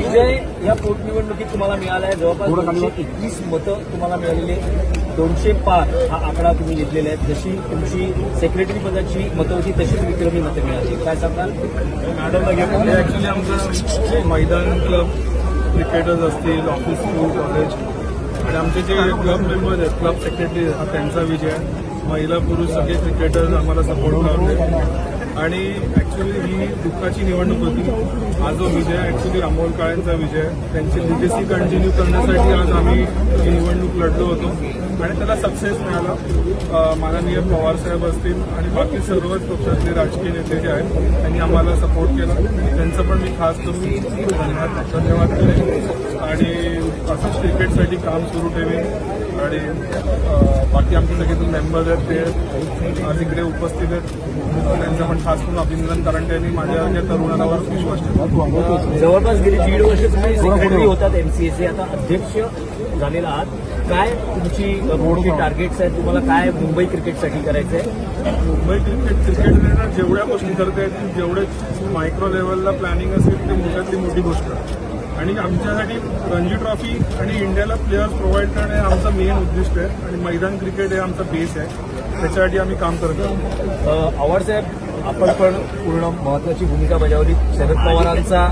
विजय या पोटनिवडणुकीत तुम्हाला मिळाला आहे जवळपास दोनशे एकवीस मतं तुम्हाला मिळालेली आहेत. दोनशे पाच हा आकडा तुम्ही घेतलेला आहे. जशी तुमची सेक्रेटरी पदाची मतं होती तशीच विक्रमी मतं मिळाली. काय सांगाल मॅडमला घेतलं हे ॲक्च्युली आमचं मैदान क्लब क्रिकेटर्स असतील ऑफिस स्कूल कॉलेज आणि आमचे जे क्लब मेंबर्स आहेत क्लब सेक्रेटरी हा त्यांचा विजय महिला पुरुष सगळे क्रिकेटर्स आम्हाला सपोर्ट करते आणि ॲक्च्युली ही दुःखाची निवडणूक होती. हा जो विजय ॲक्च्युली अमोल काळेंचा विजय त्यांची लिगेसी कंटिन्यू करण्यासाठी आज आम्ही ही निवडणूक लढलो होतो. आणि त्याला सक्सेस मिळाला. माननीय पवार साहेब असतील आणि बाकी सर्वच पक्षातले राजकीय नेते जे आहेत त्यांनी आम्हाला सपोर्ट केला. त्यांचं पण मी खास करून धन्यवाद धन्यवाद करेन. आणि असंच क्रिकेटसाठी काम सुरू ठेवेन. आणि बाकी आमचे सगळे जे मेंबर्स आहेत ते आज इकडे उपस्थित आहेत. त्यांचं पण खास करून अभिनंदन कारण त्यांनी माझ्या या तरुणावर विश्वास ठेवला. जवळपास गेली दीड वर्ष तुम्ही सेक्रेटरी होतात एमसीएचे आता अध्यक्ष झालेला आहात. काय तुमची पुढची टार्गेट्स आहेत? तुम्हाला काय मुंबई क्रिकेटसाठी करायचं आहे? मुंबई क्रिकेट क्रिकेट जेवढ्या गोष्टी करता येतील जेवढे मायक्रो लेवलला प्लॅनिंग असेल ते मोठ्यातली मोठी गोष्ट आहे. आणि आमच्यासाठी रणजी ट्रॉफी आणि इंडियाला प्लेयर्स प्रोव्हाइड करणे हे आमचं मेन उद्दिष्ट आहे. आणि मैदान क्रिकेट हे आमचा बेस आहे. त्याच्यासाठी आम्ही काम करतो. आव्हाड साहेब आपण पण पूर्ण महत्वाची भूमिका बजावली. शरद पवारांचा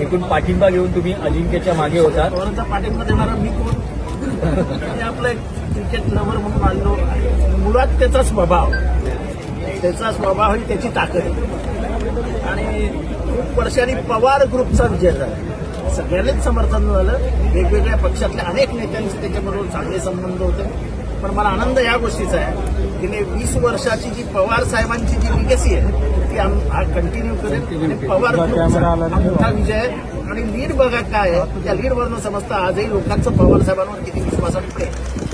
एकूण पाठिंबा घेऊन तुम्ही अजिंक्यच्या मागे होतात पवारांचा पाठिंबा देणारा मी कोण? आणि आपलं एक क्रिकेट लवर म्हणून आलो मुळात त्याचा स्वभाव त्याचा स्वभाव ही त्याची ताकद आहे. आणि खूप वर्षांनी पवार ग्रुपचा विजय झाला. सगळ्यांनीच समर्थन झालं. वेगवेगळ्या पक्षातल्या अनेक नेत्यांचे त्याच्याबरोबर चांगले संबंध होते. पण मला आनंद या गोष्टीचा आहे की मी वीस वर्षाची जी पवार साहेबांची जी लिगेसी आहे ती आम- हा कंटिन्यू करेल आणि पवार मोठा विजय आहे. आणि लीड बघा काय आहे. त्या लीडवरनं समजतं आजही लोकांचं पवार साहेबांवर किती विश्वास आहे.